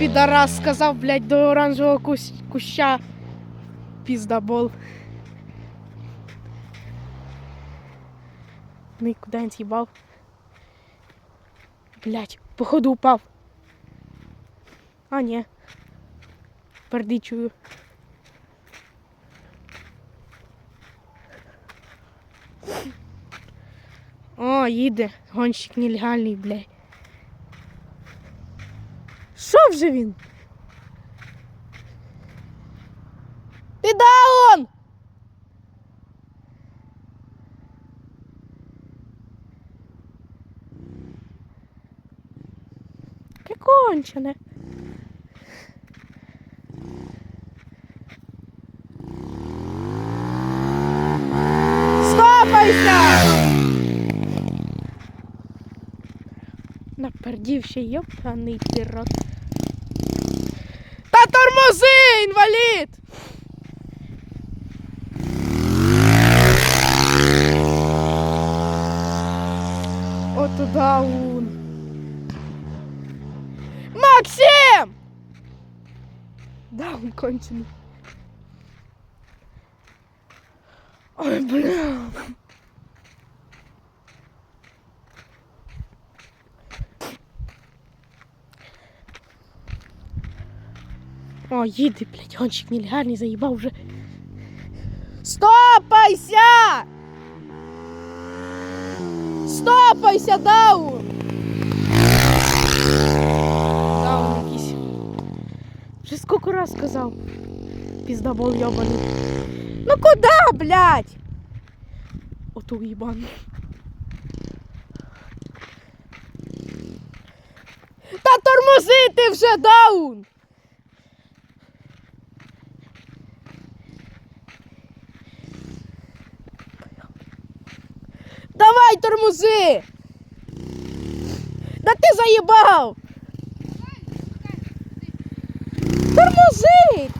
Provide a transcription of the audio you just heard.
Підарас сказав, блядь, до оранжевого кущ... куща. Піздабол. Ну і куди він з'їбав? Блядь, походу упав. А, ні. Перди чую. О, їде. Гонщик нелегальний, блядь. Що вже він? Ти даун! Яке кончене. Стопайся! Напердів ще йопаний пірот. Та тормози, інвалід! Ото даун. Максим! Даун кончений. Ой, бля. О, їде, блядь, гонщик нелегальний, заїбав вже. Стопайся! Стопайся, даун! Даун якийсь. Вже скільки раз сказав. Піздабол йобаний. Ну куда, блядь? Ото уїбан. Та тормози ти вже, даун! Давай тормози! Да ти заїбав! Тормози!